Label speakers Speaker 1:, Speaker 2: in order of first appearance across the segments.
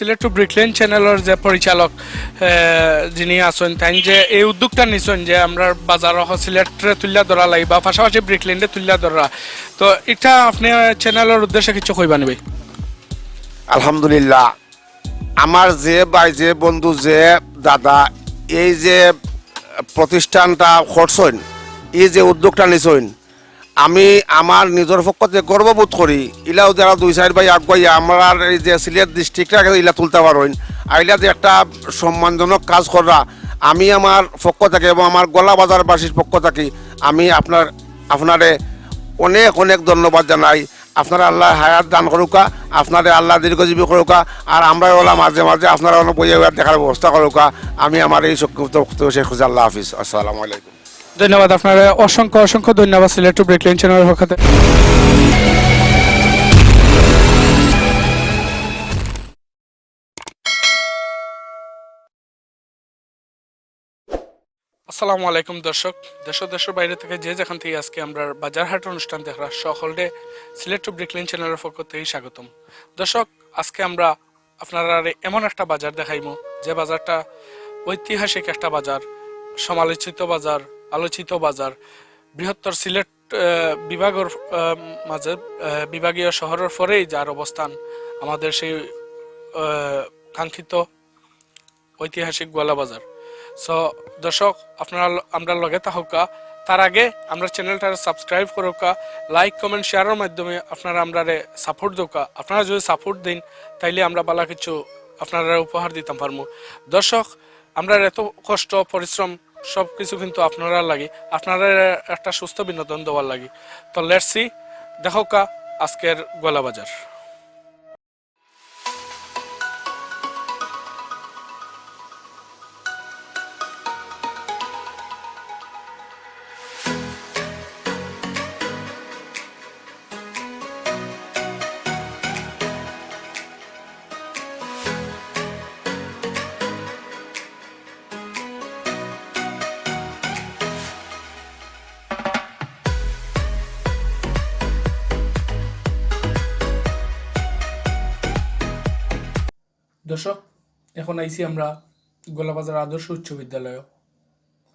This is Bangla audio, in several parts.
Speaker 1: সিলেট টু ব্রিকলেন চ্যানেলের যে পরিচালক যিনি আছেন তাই যে এই উদ্যোগটা নিছেন যে আমরা বাজার সিলেটে তুলিয়া ধরা লাগি বা পাশাপাশি ব্রিকলেন্ডে তুলিয়া ধরা তো এটা আপনি চ্যানেলের উদ্দেশ্যে কিছু কইবা নিবে
Speaker 2: আলহামদুলিল্লাহ। আমার যে ভাই যে বন্ধু যে দাদা, এই যে প্রতিষ্ঠানটা করছেন, এই যে উদ্যোগটা নিছেন আমি আমার নিজের পক্ষতে গর্ববোধ করি, ইলাও যারা দুই চার ভাই আগুয়াই আমার এই যে সিলেট ডিস্ট্রিক্টটাকে ইলা তুলতে পারেন আইলা যে একটা সম্মানজনক কাজ করা, আমি আমার পক্ষ থেকে এবং আমার গলা বাজারবাসীর পক্ষ থেকে আমি আপনার, আপনারে অনেক অনেক ধন্যবাদ জানাই। আপনারা আল্লাহ হায়াত দান করুকা, আপনাদের আল্লাহ দীর্ঘজীবী করুকা, আর আমরা ওলা মাঝে মাঝে আপনারা অনেক বইয়ে দেখার ব্যবস্থা করুকা। আমি আমার এই শেষ করছি। আল্লাহ হাফিজ। আসসালামু আলাইকুম।
Speaker 1: ধন্যবাদ আপনার। অসংখ্য অসংখ্য ধন্যবাদ সিলেট টু ব্রিকলেন চ্যানেলের পক্ষ আসসালামু আলাইকুম দর্শক। দেশ দেশের বাইরে থেকে যে যেখান থেকে আজকে আমরা বাজারহাট অনুষ্ঠান দেখরা সকলকে সিলেট টু ব্রিকলেন চ্যানেলের পক্ষ থেকে স্বাগতম। দর্শক, আজকে আমরা আপনারা এমন একটা বাজার দেখাইমু। যে বাজারটা ঐতিহাসিক একটা বাজার, সমালোচিত বাজার আলোচিত বাজার। বৃহত্তর সিলেট বিভাগের মাঝে বিভাগীয় শহরের পরেই যার অবস্থান আমাদের সেই কাঙ্ক্ষিত ঐতিহাসিক গোয়ালা বাজার। সো, দর্শক, আপনারা, আমরা লগে থাকা তার আগে আমরা চ্যানেলটা সাবস্ক্রাইব করুকা, লাইক, কমেন্ট, শেয়ারের মাধ্যমে আপনারা আমরা সাপোর্ট দোকা। আপনারা যদি সাপোর্ট দিন, তাইলে আমরা বালা কিছু আপনারা উপহার দিতাম পারব দর্শক আমরা এত কষ্ট, পরিশ্রম সব কিছু কিন্তু আপনারা লাগে। আপনারা একটা সুস্থ বিনোদন দেওয়ার লাগে। তো লেটসি দেখো কা আজকের গোলা বাজার এখন আইছি আমরা গোলাবাজার আদর্শ উচ্চ বিদ্যালয়।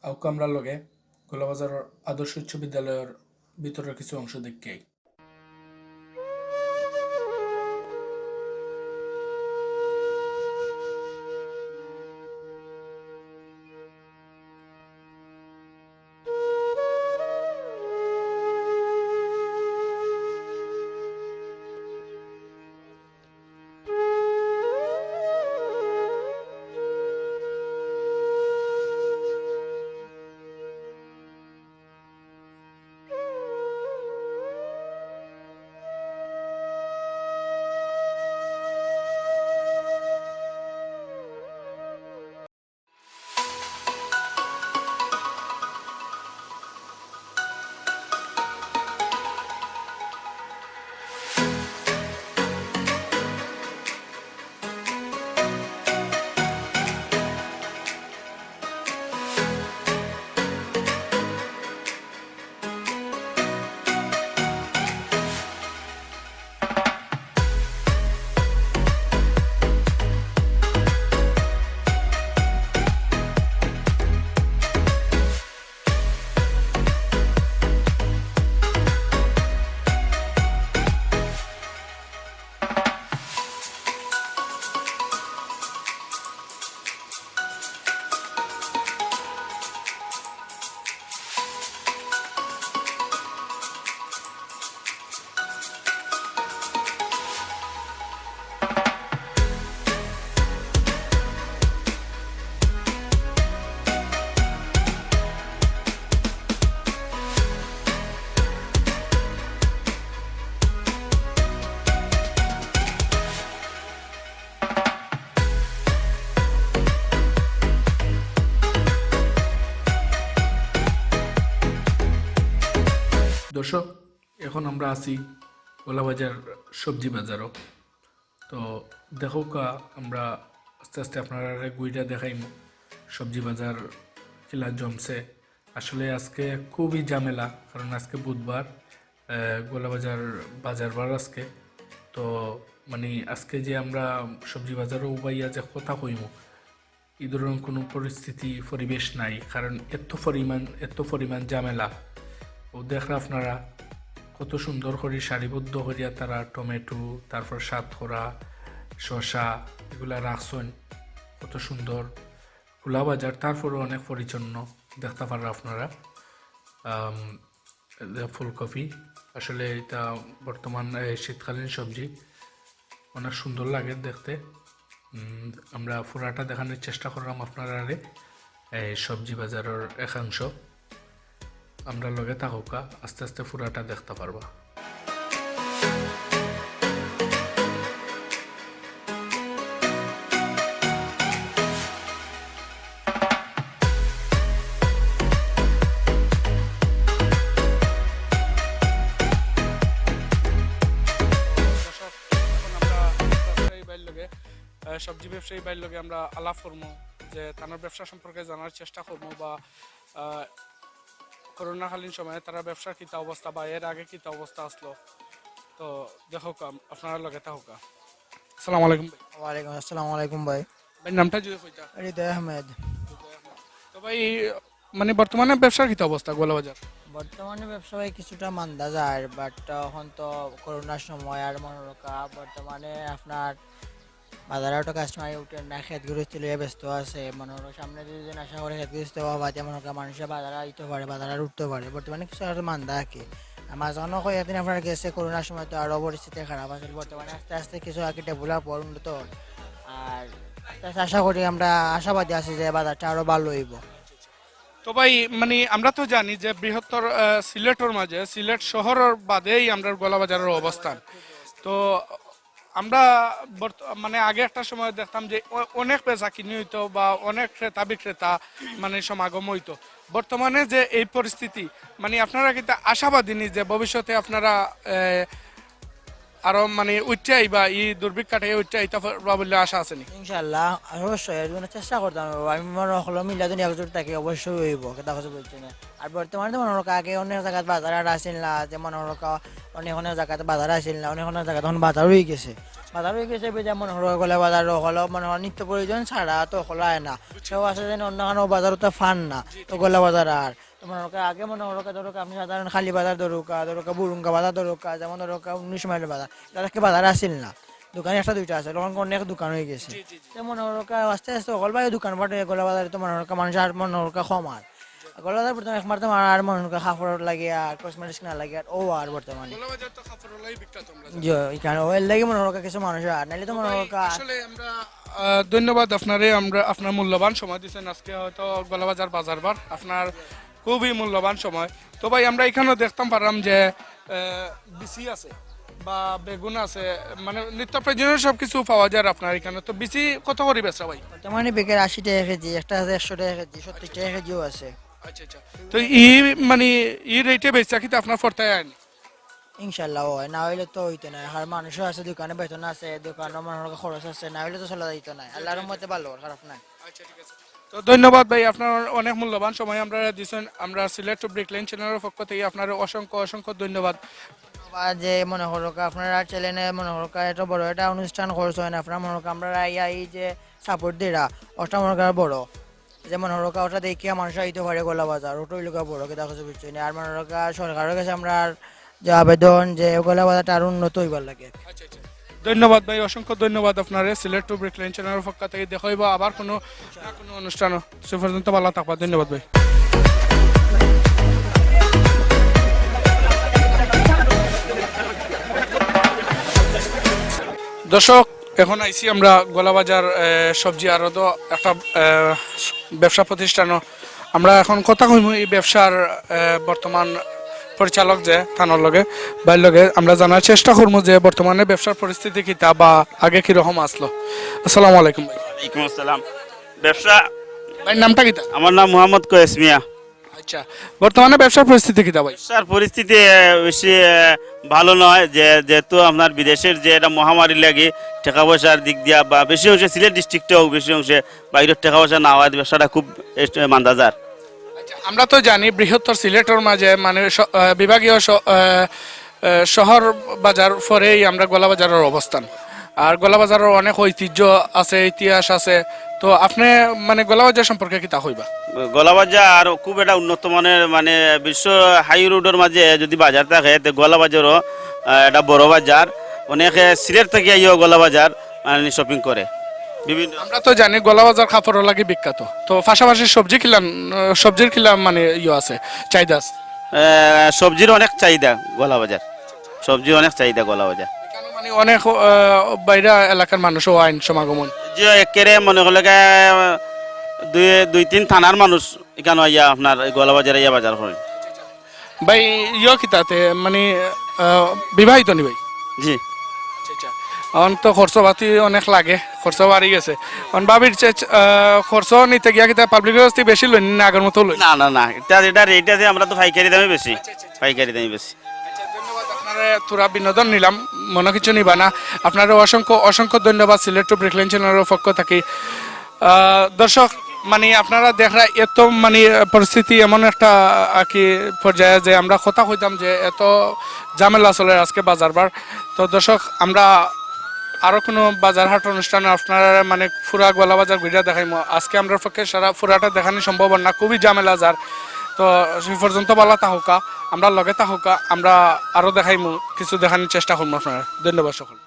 Speaker 1: আউকা লগে গোলাবাজার আদর্শ উচ্চ বিদ্যালয়ের ভিতরের কিছু অংশ দেখতে দর্শক, এখন আমরা আছি গোলাবাজার সবজি বাজারও। তো দেখো কা, আমরা আস্তে আস্তে আপনারা গুইটা দেখাইম। সবজি বাজার কিলা জমছে। আসলে আজকে খুবই ঝামেলা, কারণ আজকে বুধবার গোলাবাজার বাজার বার আজকে। তো মানে আজকে যে আমরা সবজি বাজারও উবাইয়া যে কথা কইম এই ধরনের কোনো পরিস্থিতি, পরিবেশ নাই। কারণ এত পরিমাণ এত পরিমাণ ঝামেলা। ও দেখরা আপনারা কত সুন্দর করে সারিবদ্ধ করিয়া তারা টমেটো, তারপর সাতখরা শসা এগুলা রাখছেন। কত সুন্দর খোলা বাজার তারপরেও অনেক পরিচ্ছন্ন দেখতে পারেন আপনারা। ফুলকপি, আসলে এটা বর্তমান শীতকালীন সবজি। অনেক সুন্দর লাগে দেখতে। আমরা পুরাটা দেখানোর চেষ্টা করলাম আপনারা সবজি বাজারের একাংশ। আমরা লগে থাকুকা আস্তে আস্তে পুরাটা দেখতে পারবা। সবজি ব্যবসায়ী ভাইয়ের লগে আমরা আলাপ করব যে তার ব্যবসা সম্পর্কে জানার চেষ্টা করব বা করোনাকালীন সময়ে তারা ব্যবসার কিতা অবস্থা বা এর আগে কিতা অবস্থা আসলো? তো দেখো আপনার লগে থাকুক আসসালামু আলাইকুম ভাই।
Speaker 3: ওয়ালাইকুম আসসালামু আলাইকুম ভাই।
Speaker 1: ভাই নামটা যদি কইতা।
Speaker 3: হৃদয় আহমেদ।
Speaker 1: তো ভাই মানে বর্তমানে ব্যবসার কিতা অবস্থা গোলাবাজার?
Speaker 3: বর্তমানে ব্যবসা ভাই কিছুটা মান্দা যায় বাট এখন তো করোনার সময় আর মনে রাখা বর্তমানে আপনার বাজারেও তো কাস্টমার উঠে না, খেত লইয়া ব্যস্ত আছে। মনে হলো সামনে করে খেত গৃহস্থ হওয়া বাজারে আইতে পারে, বাজারে উঠতে পারে, বর্তমানে কিছু আর মান্দা আঁকে আপনার গেছে, করোনার সময় তো আরও পরিস্থিতি খারাপ আছে, বর্তমানে আস্তে আস্তে কিছু আগে ডেভেলপ উন্নত। আর আশা করি আমরা আশাবাদী আছি যে বাজারটা আরও ভালো হইব।
Speaker 1: তো ভাই মানে আমরা তো জানি যে বৃহত্তর সিলেটের মাঝে, সিলেট শহরের বাদেই আমরা গোলাবাজারের অবস্থান। তো আমরা মানে আগে একটা সময় দেখতাম যে অনেক পেশা কিনে হইতো বা অনেক ক্রেতা বিক্রেতা মানে সমাগম হইতো। বর্তমানে যে এই পরিস্থিতি মানে আপনারা কিন্তু আশাবাদী যে ভবিষ্যতে আপনারা আরও মানে উচ্চাই বা এই দুর্ভিক্ষ কাটিয়ে উচ্চাই বলে আশা আছে নি
Speaker 3: ইনশাআল্লাহ, অবশ্যই, এর জন্য চেষ্টা করতাম। আমি মনে হলো মিলা দুনিয়া একজোট থাকি, অবশ্যই হইব, কথা কথা বলছি না। আর বর্তমানে তো মনে হলো আগে অনেক জায়গায় বাজার আর আসিল না যে মনে হলো অনেক অনেক জায়গাতে বাজার আসিল না অনেক অনেক জায়গায় তখন বাজার হয়ে গেছে। বাজার হয়ে গেছে যে মনে হলো গলে বাজার হলো মনে নিত্য প্রয়োজন ছাড়া তো হলায় না। সেও আছে যেন অন্য কোনো বাজার তো ফান না তো গলে বাজার আর। তো মনে আগে মনে হলো ধরো আপনি সাধারণ খালি বাজার ধরুকা ধরুকা বুরুঙ্গা বাজার ধরুকা যেমন ধরুকা উনিশ মাইল বাজার এটা বাজার আসিল না? দোকান একটা দুইটা আছে তখন অনেক দোকান হয়ে গেছে। তো মনোরকা আস্তে আস্তে অকল ভাই দোকান পাটে গলা বাজারে তো মনোরকা মানুষ আর মনোরকা কম আর। বাজার বর্তমানে একমাত্র আর মনোরকা কাপড় লাগে আর কসমেটিক্স না লাগে আর ও আর বর্তমানে।
Speaker 1: আমরা
Speaker 3: জি এখানে ও এর লাগে মনোরকা কিছু মানুষ আর নাইলে তো মনোরকা
Speaker 1: আসলে আমরা ধন্যবাদ আপনারে আমরা আপনার মূল্যবান সময় দিচ্ছেন আজকে হয়তো গলাবাজার বাজার বার আপনার খুবই মূল্যবান সময়। তো ভাই আমরা এখানেও দেখতাম পারলাম যে বিসি আছে বা বেগুন আছে মানে নিত্য প্রয়োজনীয় সব কিছু পাওয়া যায় আপনার এখানে। তো বিসি কত করে বেচা ভাই?
Speaker 3: বর্তমানে বেকের আশি টাকা কেজি একটা আছে একশো টাকা কেজি সত্তর টাকা কেজিও আছে।
Speaker 1: আচ্ছা আচ্ছা। তো ই মানে ই রেটে বেচা কিন্তু আপনার ফর্তায়
Speaker 3: ইনশাল্লাহ হয় না হইলে তো হইতো না আর মানুষও আছে দোকানে বেতন আছে দোকানে মনোরকা খরচ আছে না হইলে তো চলা যাইতো না। আল্লাহর মধ্যে ভালো খারাপ নাই।
Speaker 1: আচ্ছা ঠিক আছে। তো ধন্যবাদ ভাই আপনার অনেক মূল্যবান সময় আমরা দিচ্ছেন আমরা সিলেক্ট ব্রেকলাইন চ্যানেলের পক্ষ থেকে আপনার অসংখ্য অসংখ্য ধন্যবাদ।
Speaker 3: যে মনে হলো কা আপনারা চ্যানেলে মনে এটা বড় একটা অনুষ্ঠান করছেন আপনারা মনে হলো কা আমরা এই যে সাপোর্ট দিরা ওটা মনে বড়। যে মনে হলো কা ওটা দেখিয়া মানুষ আইতে পারে গোলা বাজার ওটা হইল কা বড় কেটা কিছু বুঝছি না। আর মনে হলো কা সরকারের কাছে আমরা যে আবেদন যে গোলা বাজারটা আরও উন্নত হইবার লাগে।
Speaker 1: আচ্ছা আচ্ছা। ধন্যবাদ ভাই, অসংখ্য ধন্যবাদ আপনার। সিলেট টু ব্রেকলাইন চ্যানেলের পক্ষ থেকে দেখাইব আবার কোনো না কোনো অনুষ্ঠান সে পর্যন্ত ভালো থাকবা। ধন্যবাদ ভাই। দর্শক এখন আইছি আমরা গোলাবাজার সবজি আরত একটা ব্যবসা প্রতিষ্ঠানও আমরা এখন কথা কইম এই ব্যবসার বর্তমান পরিচালক যে থানার লগে বাইর লগে। আমরা জানার চেষ্টা করব যে বর্তমানে ব্যবসার পরিস্থিতি কিতা বা আগে কীরকম আসলো। আসসালামু আলাইকুম ভাই।
Speaker 4: ওয়ালাইকুম আসসালাম। ব্যবসা
Speaker 1: ভাই নামটা কিতা
Speaker 4: আমার নাম মোহাম্মদ কয়েস মিয়া।
Speaker 1: আচ্ছা বর্তমানে ব্যবসার পরিস্থিতি কিতা ভাই
Speaker 4: ব্যবসার পরিস্থিতি বেশি ভালো নয়। যে যেহেতু আপনার বিদেশের যে এটা মহামারী লাগে টাকা পয়সার দিক দিয়া বা বেশি অংশে সিলেট ডিস্ট্রিক্টেও বেশি অংশে বাইরের টাকা পয়সা না হওয়ায় ব্যবসাটা খুব মান্দাজার।
Speaker 1: আচ্ছা, আমরা তো জানি বৃহত্তর সিলেটের মাঝে মানে বিভাগীয় শহর বাজার পরেই আমরা গোলাবাজারের অবস্থান। আর গোলাবাজারের অনেক ঐতিহ্য আছে ইতিহাস আছে তো আপনি মানে গোলাবাজার সম্পর্কে কিতা হইবা
Speaker 4: গলাবাজার খুব একটা উন্নত মানের মানে বিশ্ব হাই রোডের মাঝে যদি বাজার থাকে তো গলাবাজারও একটা বড় বাজার। অনেকে সিলেট থেকে আইও গলাবাজার মানে শপিং করে। বিভিন্ন
Speaker 1: আমরা তো জানি গোলাবাজার কাপড় লাগে বিখ্যাত। তো পাশাপাশি সবজি খিলাম সবজির খিলাম মানে ইয়ে আছে চাহিদা আছে?
Speaker 4: আহ, সবজির অনেক চাহিদা গলাবাজার। সবজির অনেক চাহিদা গলাবাজার।
Speaker 1: এখানে মানে অনেক আহ, বাইরে এলাকার মানুষও আইন সমাগমন।
Speaker 4: যে একেরে মনে করলে গে, দুই দুই তিন থানার মানুষ এখানে আইয়া আপনার গলাবাজারে আইয়া বাজার হয়
Speaker 1: ভাই ইয়ে কিতাতে মানে বিবাহিত নি ভাই?
Speaker 4: জি।
Speaker 1: এখন তো খরচ পাতি অনেক লাগে খরচ বাড়ি গেছে। এখন ভাবির খরচ নিতে গিয়া কিতা পাবলিক বেশি লই না আগের মতো লই
Speaker 4: না না না এটা এটা রেট আছে আমরা তো পাইকারি দামে বেশি পাইকারি দামে বেশি।
Speaker 1: তোরা বিনোদন নিলাম, মনে কিছু নিবা না। আপনারা অসংখ্য অসংখ্য ধন্যবাদ সিলেট টু ব্রেকলেন চ্যানেলের পক্ষ থাকি। দর্শক মানে আপনারা দেখা এত মানে পরিস্থিতি এমন একটা আর কি পর্যায়ে যে আমরা কথা কইতাম যে এত ঝামেলা চলে আজকে বাজারবার। তো দর্শক, আমরা আরও কোনো বাজার হাট অনুষ্ঠানে আপনারা মানে ফুরা গোলা বাজার ঘুরে দেখাইম। আজকে আমরা পক্ষে সারা ফুরাটা দেখানো সম্ভব না, খুবই ঝামেলা যার তো সেই পর্যন্ত বলা তাহকা, আমরা লগে তাহকা, আমরা আরও দেখাইমু, কিছু দেখানোর চেষ্টা করব আপনারা। ধন্যবাদ সকল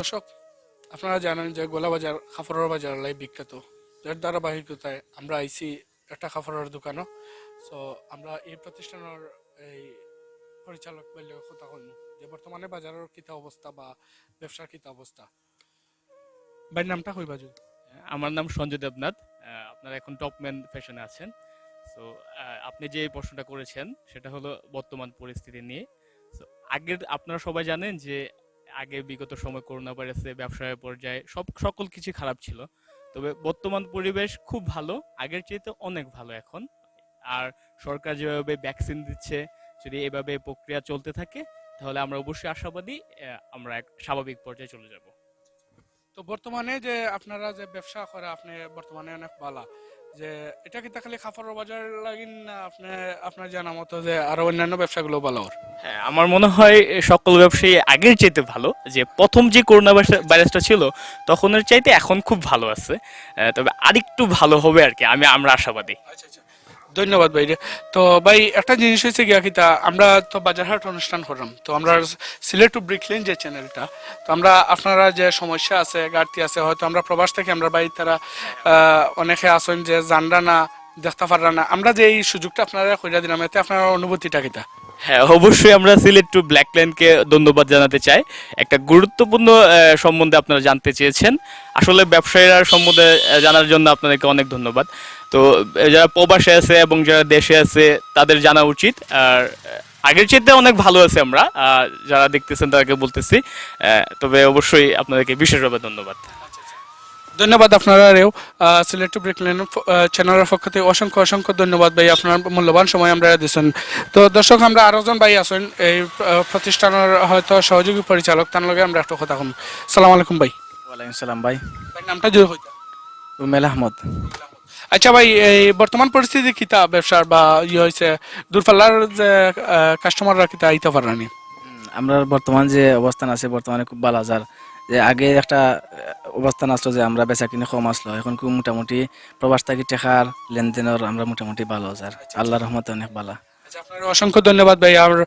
Speaker 1: দর্শক, আপনারা জানেন যে গোলাবাজার কাপড়ের বাজার লাই বিখ্যাত। যার ধারাবাহিকতায় আমরা আইছি একটা কাপড়ের দোকানও। সো আমরা এই প্রতিষ্ঠানের এই পরিচালক বলে কথা কইম যে বর্তমানে বাজারের কিতা অবস্থা বা ব্যবসার কিতা অবস্থা? ভাই নামটা কইবা যদি।
Speaker 5: আমার নাম সঞ্জয় দেবনাথ আপনারা এখন টপম্যান ফ্যাশনে আছেন। সো আপনি যে প্রশ্নটা করেছেন, সেটা হলো বর্তমান পরিস্থিতি নিয়ে। আগের, আপনারা সবাই জানেন যে আগে বিগত সময় করোনা ভাইরাসে ব্যবসায় পর্যায়ে সব, সকল কিছু খারাপ ছিল। তবে বর্তমান পরিবেশ খুব ভালো, আগের চেয়ে অনেক ভালো এখন। আর সরকার যেভাবে ভ্যাকসিন দিচ্ছে, যদি এভাবে প্রক্রিয়া চলতে থাকে, তাহলে আমরা অবশ্যই আশাবাদী আমরা এক স্বাভাবিক পর্যায়ে চলে যাব।
Speaker 1: তো বর্তমানে যে আপনারা যে ব্যবসা করে, আপনি বর্তমানে অনেক ভালো যে এটা কি তাহলে কাপড়ের বাজার লাগিন না আপনি আপনার জানা মতো যে আরও অন্যান্য ব্যবসাগুলো ভালো ওর?
Speaker 5: হ্যাঁ আমার মনে হয় সকল ব্যবসায়ী আগের চাইতে ভালো যে প্রথম যে করোনা ভাইরাস- ভাইরাসটা ছিল তখনের চাইতে এখন খুব ভালো আছে। তবে আরেকটু ভালো হবে আর কি আমি আমরা আশাবাদী।
Speaker 1: ধন্যবাদ ভাই তো ভাই, একটা জিনিস হয়েছে গিয়া কিতা আমরা তো বাজারহাট অনুষ্ঠান করলাম, তো আমরা সিলেট টু ব্রিকলেন যে চ্যানেলটা তো আমরা আপনারা যে সমস্যা আছে, ঘাটতি আছে, হয়তো আমরা প্রবাস থেকে আমরা বাড়ি তারা অনেকে আসেন যে জানরা না দেখতে পাররা না আমরা যে এই সুযোগটা আপনারা কইরা দিলাম, এতে আপনার অনুভূতিটা কিতা
Speaker 5: হ্যাঁ অবশ্যই আমরা সিলেট টু ব্ল্যাক ল্যান্ডকে ধন্যবাদ জানাতে চাই। একটা গুরুত্বপূর্ণ সম্বন্ধে আপনারা জানতে চেয়েছেন। আসলে ব্যবসায়ীরা সম্বন্ধে জানার জন্য আপনাদেরকে অনেক ধন্যবাদ। তো যারা প্রবাসে আছে এবং যারা দেশে আছে তাদের জানা উচিত। আর আগের চাইতে অনেক ভালো আছে আমরা। যারা দেখতেছেন তাদেরকে বলতেছি তবে অবশ্যই আপনাদেরকে বিশেষভাবে ধন্যবাদ।
Speaker 1: ধন্যবাদ আপনারা আহ, সিলেট টু ব্রিকলেন চ্যানেলের পক্ষ থেকে অসংখ্য অসংখ্য ধন্যবাদ ভাই আপনার মূল্যবান সময় আমরা দিয়েছেন। তো দর্শক আমরা আরও জন ভাই আছেন এই প্রতিষ্ঠানের হয়তো সহযোগী পরিচালক তার লগে আমরা একটা কথা কম। সালাম আলাইকুম ভাই।
Speaker 6: ওয়ালাইকুম সালাম ভাই।
Speaker 1: ভাই নামটা যদি হইতা।
Speaker 6: রুমেল আহমদ।
Speaker 1: আচ্ছা ভাই এই বর্তমান পরিস্থিতি কিতা ব্যবসার বা ইয়ে হয়েছে দূরপাল্লার যে কাস্টমাররা কিতা আইতে পারানি
Speaker 6: আমরা বর্তমান যে অবস্থান আছে বর্তমানে খুব ভালো আজার যে আগে একটা অবস্থান আসলো যে আমরা বেচা কিনে কম আসলো এখন খুব মোটামুটি প্রবাস থাকি টেকার লেনদেনের আমরা মোটামুটি ভালো আজার আল্লাহ রহমতে অনেক ভালো
Speaker 1: আচ্ছা আপনার অসংখ্য ধন্যবাদ ভাই আমার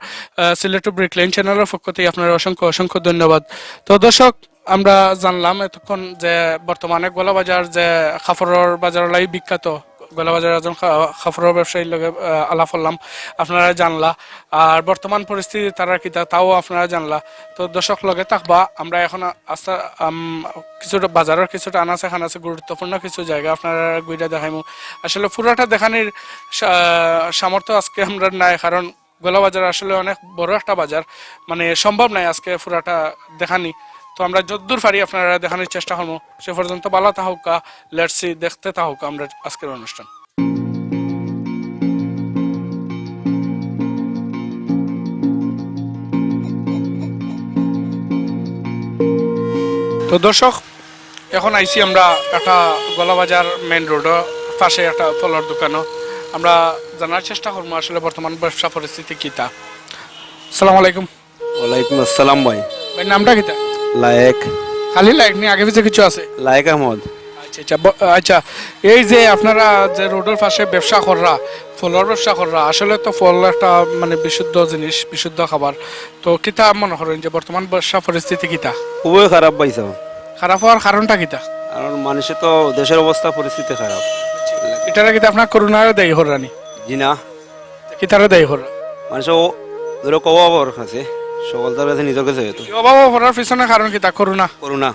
Speaker 1: সিলেট ব্রেক লাইন চ্যানেলের পক্ষ থেকে আপনার অসংখ্য অসংখ্য ধন্যবাদ। তো দর্শক আমরা জানলাম এতক্ষণ যে বর্তমানে গোলাবাজার যে কাপড়ের বাজার লাই বিখ্যাত, গোলাবাজার একজন খা- কাপড়ের ব্যবসায়ীর লগে আলাপ করলাম, আপনারা জানলা। আর বর্তমান পরিস্থিতি তারা কিতা তাও আপনারা জানলা। তো দর্শক লগে থাকবা, আমরা এখন আস্তে কিছুটা বাজারের কিছুটা আনাচে খানাচে গুরুত্বপূর্ণ কিছু জায়গা আপনারা গুইটা দেখাইমু। আসলে পুরাটা দেখানির সামর্থ্য আজকে আমরা নাই, কারণ গোলা বাজার আসলে অনেক বড় একটা বাজার। মানে সম্ভব নাই আজকে পুরাটা দেখানি। তো আমরা যদ্দূর পারি আপনারা দেখানোর চেষ্টা করব। সে পর্যন্ত ভালো থাকুক লেটসি দেখতে থাকুক আমরা আজকের অনুষ্ঠান। তো দর্শক এখন আইছি আমরা একটা গলাবাজার মেন রোডও পাশে একটা ফলের দোকানও। আমরা জানার চেষ্টা করব আসলে বর্তমান ব্যবসা পরিস্থিতি কিতা সালাম আলাইকুম।
Speaker 7: ওয়ালাইকুম আসসালাম ভাই।
Speaker 1: ভাই নামটা কিতা
Speaker 7: লায়েক।
Speaker 1: খালি লাইক নি আগে পিছে কিছু আছে।
Speaker 7: লায়েক আহমদ।
Speaker 1: আচ্ছা আচ্ছা আচ্ছা এই যে আপনারা যে রোডের পাশে ব্যবসা কররা ফলের ব্যবসা কররা আসলে তো ফল একটা মানে বিশুদ্ধ জিনিস বিশুদ্ধ খাবার। তো কিতা মনে করেন যে বর্তমান ব্যবসা পরিস্থিতি কিতা?
Speaker 7: খুবই খারাপ পাইছ।
Speaker 1: খারাপ হওয়ার কারণটা কিতা?
Speaker 7: কারণ মানুষের তো দেশের অবস্থা পরিস্থিতি খারাপ।
Speaker 1: এটারা কিতা আপনার করোনারও দেয় হরানি
Speaker 7: জি না।
Speaker 1: কিতারও দেয় হরা
Speaker 7: মানুষ ধরো কব আছে। সকল তার কাছে নিজের কাছে হয়তো
Speaker 1: অভাব পিছনে কারণ কিতা করোনা
Speaker 7: করোনা।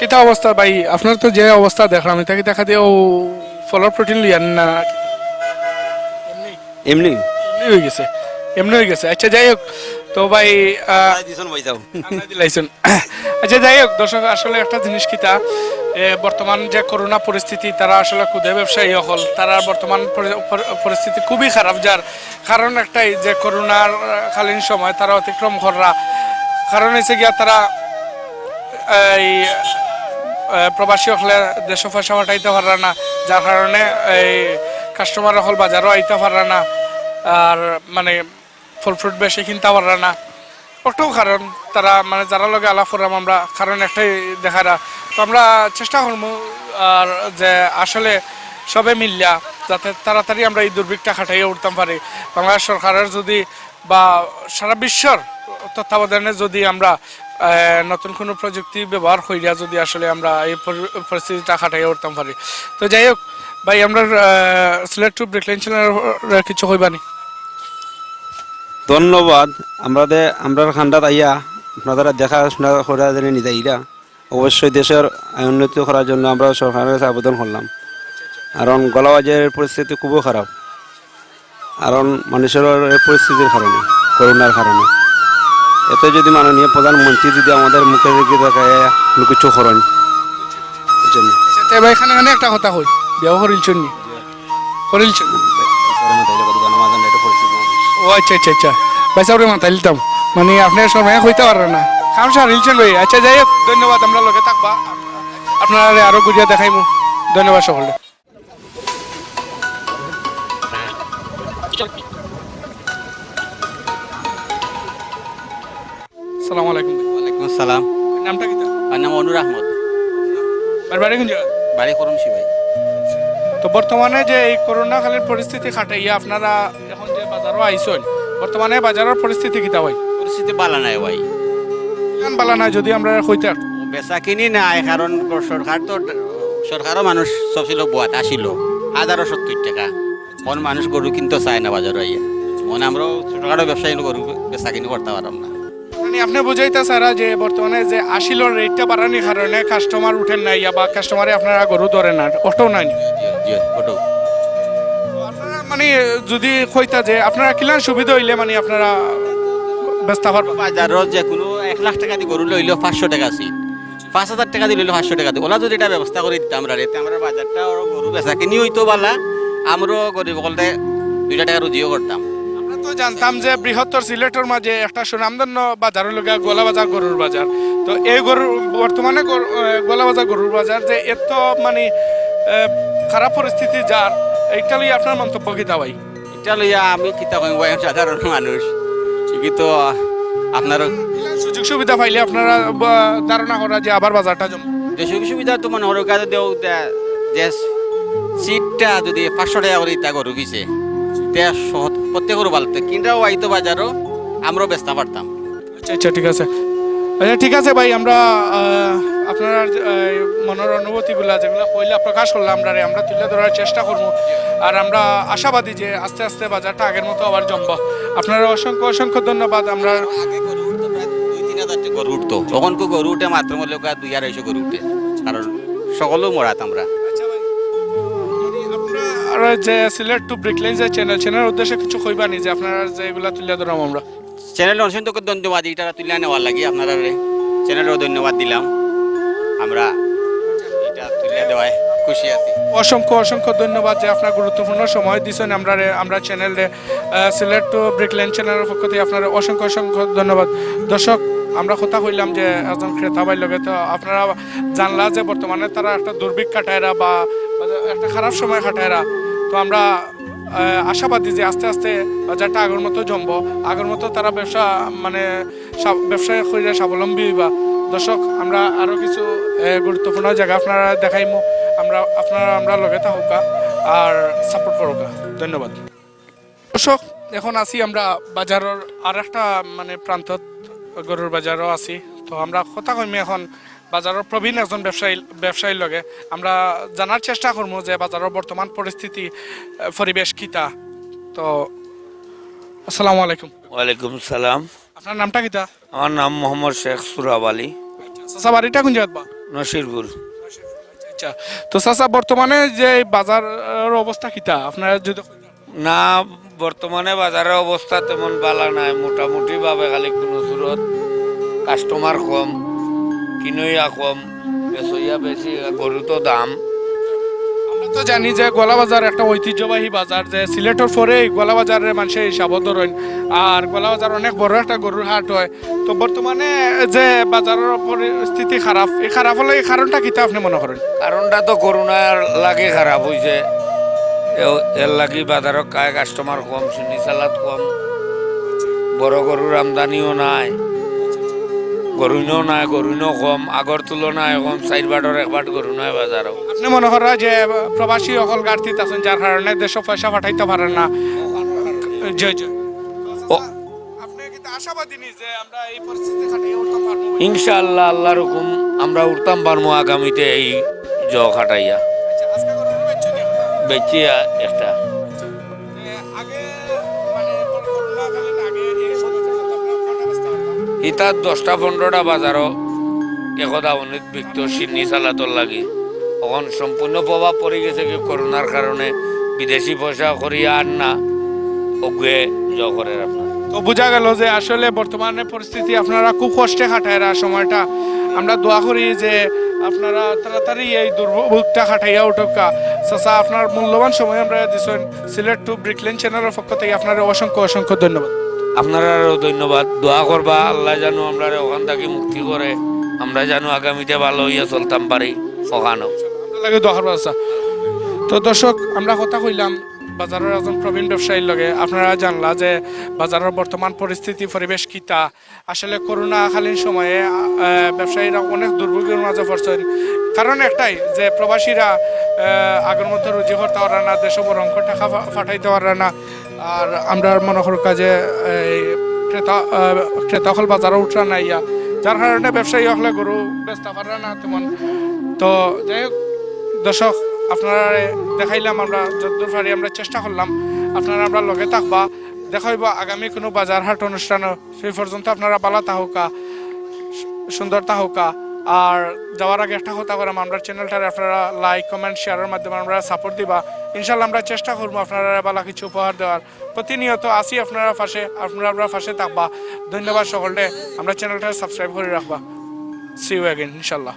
Speaker 1: কিতা অবস্থা ভাই? আপনার তো যে অবস্থা দেখলাম এটা কি দেখা দিয়ে ও ফলের প্রোটিন লিয়ান না এমনি।
Speaker 7: এমনি
Speaker 1: হয়ে গেছে। এমনি হয়ে গেছে। আচ্ছা যাই হোক। তো ভাই দিলাইছেন। আচ্ছা যাই হোক দর্শক আসলে একটা জিনিস কিতা বর্তমান যে করোনা পরিস্থিতি, তারা আসলে ক্ষুদে ব্যবসায়ী হল তারা বর্তমান পরি- পরি- পরিস্থিতি খুবই খারাপ, যার কারণ একটাই যে করোনার কালীন সময় তারা অতিক্রম করা কারণ হয়েছে গিয়া তারা, এই প্রবাসী হলে দেশ পয়সা পাঠাইতে পারে না। যার কারণে এই কাস্টমার হল বাজারও আইতে পারে না। আর মানে ফল ফ্রুট বেশি কিনতে পারে না। ওটাও কারণ, তারা মানে যারা লগে আলাপ করলাম আমরা, কারণ একটাই দেখারা তো আমরা চেষ্টা করব, আর যে আসলে সবে মিললা যাতে তাড়াতাড়ি আমরা এই দুর্ভিক্ষটা খাটাইয়ে উঠতাম পারি। বাংলাদেশ সরকারের যদি বা সারা বিশ্বর তত্ত্বাবধানে যদি আমরা নতুন কোনো প্রযুক্তি ব্যবহার করিয়া যদি আসলে আমরা এই পরি- পরিস্থিতিটা খাটাইয়ে উঠতাম পারি। তো যাই হোক, ভাই, আমরা সিলেক্ট টু ব্রেকলাইন চ্যানেলের কিছু কইবানি।
Speaker 7: ধন্যবাদ। আমরা খান্ডাত আইয়া আপনারা দেখাশোনা করা জেনে নিজাইরা অবশ্যই দেশের উন্নতি করার জন্য আমরা সরকারের কাছে আবেদন করলাম। কারণ গলাবাজারের পরিস্থিতি খুবই খারাপ। কারণ মানুষের পরিস্থিতির কারণে, করোনার কারণে। এতে যদি মাননীয় প্রধানমন্ত্রী যদি আমাদের মুখে রেখে দেখায় কিছু করেন?
Speaker 1: আচ্ছা এখানে একটা কথা কই। বিয়াও করিলছেন করিলছেন ও আচ্ছা আচ্ছা আচ্ছা। ভাই সাউরে মাথা লিতাম মানে আপনার সময় হইতে পারেন না। কাম সারিলছেন ভাই আচ্ছা যাই হোক ধন্যবাদ আমরা লগে থাকবা। আপনারা আরও গুজিয়া দেখাইমু। ধন্যবাদ সকলে সালাম আলাইকুম।
Speaker 8: ওয়ালাইকুম আসসালাম।
Speaker 1: নামটা কি
Speaker 8: আমার নাম অনুর আহমদ।
Speaker 1: বাড়ি কোন জায়গা
Speaker 8: বাড়ি করমশি ভাই।
Speaker 1: তো বর্তমানে যে এই করোনাকালীন পরিস্থিতি খাটাইয়া আপনারা আইসন বর্তমানে বাজারের পরিস্থিতি কিতা হয়
Speaker 8: পরিস্থিতি বালা নাই ভাই।
Speaker 1: কান বালা নাই যদি আমরা হইতে
Speaker 8: বেচা কিনি নাই কারণ সরকার তো সরকারও মানুষ সব ছিল বুয়াত আসিল। হাজারো সত্তর টাকা। কোন মানুষ গরু কিনতে চায় না বাজার আইয়া মনে আমরা ছোটখাটো ব্যবসায়ী গরু বেচা কিনি করতে পারলাম না।
Speaker 1: মানে আপনি বুঝাইতে স্যারা যে বর্তমানে যে আসিল রেটটা বাড়ানির কারণে কাস্টমার উঠেন নাই বা কাস্টমারে আপনারা গরু ধরে না অটো নাই।
Speaker 8: জি জি
Speaker 1: আপনারা মানে যদি কইতা যে আপনারা কিলান সুবিধা হইলে মানে আপনারা ব্যস্ত পারবা
Speaker 8: বাজারত যে কোনো এক লাখ টাকা দিয়ে গরু লইলেও পাঁচশো টাকা সিট পাঁচ হাজার টাকা দিয়ে লইলেও পাঁচশো টাকা দিয়ে ওলা যদি এটা ব্যবস্থা করে দিতাম আমরা এতে আমরা বাজারটা ওরা গরু বেচা কিনি হইতো বালা আমরাও গরিব বলতে দুইটা টাকা রুজিও করতাম।
Speaker 1: আমরা তো জানতাম যে বৃহত্তর সিলেটের মাঝে একটা সুনামধন্য বাজারের লগে গোলা বাজার গরুর বাজার। তো এই গরুর বর্তমানে গরু- আহ, গোলা বাজার গরুর বাজার যে এত মানে খারাপ পরিস্থিতি যার এইটা লই আপনার মন্তব্য কিতা ভাই?
Speaker 8: এটা লইয়া আমি কিতা কইম ভাই আমি সাধারণ মানুষ। ঠিকই তো আপনার
Speaker 1: সুযোগ সুবিধা পাইলে আপনারা ধারণা করা যে আবার বাজারটা জম।
Speaker 8: দেশের সুবিধা তো মানে ওর কাছে দেও যে সিটটা যদি পাঁচশো টাকা করে ইতা গরু তে সহজ প্রত্যেক গরু ভালো কিনরাও আইতো বাজারও আমরাও বেচতে পারতাম।
Speaker 1: আচ্ছা আচ্ছা ঠিক আছে। আচ্ছা ঠিক আছে ভাই আমরা আপনার মনের অনুভূতিগুলা যেগুলো কইলা প্রকাশ করলাম আমরা আমরা তুলে ধরার চেষ্টা করব। আর আমরা আশাবাদী যে আস্তে আস্তে বাজারটা আগের মতো আবার জমব। আপনারা অসংখ্য অসংখ্য ধন্যবাদ। আমরা
Speaker 8: আগে গরু উঠতো তখন কো গরু উঠে মাত্র মূল্য দুই আড়াইশো গরু উঠে। কারণ সকলেও মরাত আমরা।
Speaker 1: আর যে সিলেট টু ব্রিকলাইন যে চ্যানেল চ্যানেলের উদ্দেশ্যে কিছু কইবানি যে আপনারা যে এগুলা তুলে ধরাম আমরা?
Speaker 8: চ্যানেল অসংখ্য ধন্যবাদ এটা তুলে নেওয়ার লাগে। আপনারা চ্যানেলেও ধন্যবাদ দিলাম। আমরা এটা তুলে দেওয়ায় খুশি আছি।
Speaker 1: অসংখ্য অসংখ্য ধন্যবাদ যে আপনার গুরুত্বপূর্ণ সময় দিচ্ছেন আমরা আমরা চ্যানেলে সিলেট টু ব্রিকল্যান্ড চ্যানেলের পক্ষ থেকে আপনার অসংখ্য অসংখ্য ধন্যবাদ। দর্শক, আমরা কথা কইলাম যে একজন ক্রেতা ভাই লগে, তো আপনারা জানলা যে বর্তমানে তারা একটা দুর্ভিক্ষ কাটায়রা বা একটা খারাপ সময় কাটায়রা তো আমরা আশাবাদী যে আস্তে আস্তে বাজারটা আগের মতো জমবো, আগের মতো তারা ব্যবসা মানে ব্যবসায় করে স্বাবলম্বী বা দর্শক আমরা আরও কিছু গুরুত্বপূর্ণ জায়গা আপনারা দেখাইমু। আমরা আপনারা আমরা লগে থাকুকা আর সাপোর্ট করুকা। ধন্যবাদ। দর্শক এখন আছি আমরা বাজারের আর একটা মানে প্রান্তত গরুর বাজারও আছি। তো আমরা কথা কইমি এখন বাজারের প্রবীণ একজন ব্যবসায়ী ব্যবসায়ীর লগে। আমরা জানার চেষ্টা করব যে বাজারের বর্তমান পরিস্থিতি পরিবেশ কিতা। তো আসসালামু আলাইকুম।
Speaker 9: ওয়ালাইকুম সালাম।
Speaker 1: আপনার নামটা কিতা?
Speaker 9: আমার নাম মোহাম্মদ শেখ সুরাব আলী।
Speaker 1: চাচা বাড়িটা কোন জায়গাত বা?
Speaker 9: নসিরপুর।
Speaker 1: আচ্ছা তো চাচা বর্তমানে যে বাজারের অবস্থা কিতা? আপনারা যদি
Speaker 9: না বর্তমানে বাজারের অবস্থা তেমন বালা নাই। মোটামুটি ভাবে খালি কোনো সুরত কাস্টমার কম কিনইয়া কম বেসইয়া বেশি গরু তো দাম।
Speaker 1: তো জানি যে গোলা বাজার একটা ঐতিহ্যবাহী বাজার, যে সিলেটের পরে গোলা বাজারের মানুষের হিসাব ধরেন। আর গোলা বাজার অনেক বড় একটা গরুর হাট হয়। তো বর্তমানে যে বাজারের পরিস্থিতি খারাপ, এই খারাপ হলে এই কারণটা কিতা আপনি মনে করেন?
Speaker 9: কারণটা তো করোনার লাগে খারাপ হয়েছে এর লাগি বাজারত কায় কাস্টমার কম চিনি চালাত কম। বড় গরুর আমদানিও নাই। গরুইনও নাই গরুইনও কম। আগর তুলনায় কম চার বাটর এক বাট গরু নাই বাজারও
Speaker 1: আপনি মনে করেন যে প্রবাসী অকল গাড়িতে আছেন যার কারণে দেশ পয়সা পাঠাইতে পারেন না? জয় জয়।
Speaker 9: ইনশাআল্লাহ আল্লাহর হুকুম আমরা উঠতাম পারব আগামীতে এই জ খাটাইয়া
Speaker 1: আচ্ছা?
Speaker 9: বেচিয়া ইতার দশটা পনেরোটা বাজারও একদা অনেক বিক্ত সিন্নি চালাতর লাগি। এখন সম্পূর্ণ প্রভাব পড়ে গেছে কি করোনার কারণে বিদেশি পয়সা করিয়া আর না। অগুয়ে জ করে আপনার
Speaker 1: তো বোঝা গেল যে আসলে বর্তমানে পরিস্থিতি আপনারা খুব কষ্টে কাটায় সময়টা। আমরা দোয়া করি যে আপনারা তাড়াতাড়ি এই দুর্ভোগটা কাটাইয়া উঠকা। চাচা, আপনার মূল্যবান সময় আমরা দিচ্ছেন সিলেট টু ব্রিকলেন চ্যানেলের পক্ষ থেকে আপনার অসংখ্য অসংখ্য ধন্যবাদ।
Speaker 9: আপনারাও ধন্যবাদ। দোয়া করবা, আল্লাহ জানো আমরা ওখান থেকে মুক্তি করে। আমরা জানো আগামীতে ভালো হইয়া চলতাম পারি ওখানেও
Speaker 1: দোয়া করব তো দর্শক, আমরা কথা কইলাম বাজারের একজন প্রবীণ ব্যবসায়ীর লগে আপনারা জানলা যে বাজারের বর্তমান পরিস্থিতি পরিবেশ কিতা আসলে করোনাকালীন সময়ে ব্যবসায়ীরা অনেক দুর্ভোগের মাঝে পড়ছেন। কারণ একটাই যে প্রবাসীরা আগের মতো রুজি করতে পারে না দেশ অঙ্ক টাকা পাঠাইতে পারে না। আর আমরা মনে করি কাজে এই ক্রেতা আহ, ক্রেতা হল বাজারে উঠরা নাই ইয়া। যার কারণে ব্যবসায়ী হলে গরু বেচতে পারে না তেমন। তো যাই হোক দর্শক আপনারা দেখাইলাম আমরা যতদূর পারি আমরা চেষ্টা করলাম। আপনারা আমরা লগে থাকবা দেখাইব আগামী কোনো বাজার হাট অনুষ্ঠান, সেই পর্যন্ত আপনারা বালা তাহকা সুন্দর তাহকা আর যাওয়ার আগে একটা কথা করাম আমরা চ্যানেলটার আপনারা লাইক কমেন্ট শেয়ারের মাধ্যমে আমরা সাপোর্ট দিবা। ইনশাল্লাহ আমরা চেষ্টা করব আপনারা বালা কিছু উপহার দেওয়ার। প্রতিনিয়ত আসি আপনারা পাশে, আপনারা আপনার পাশে থাকবা। ধন্যবাদ সকলে আমরা চ্যানেলটা সাবস্ক্রাইব করে রাখবা। সি ইউ অ্যাগেন ইনশাল্লাহ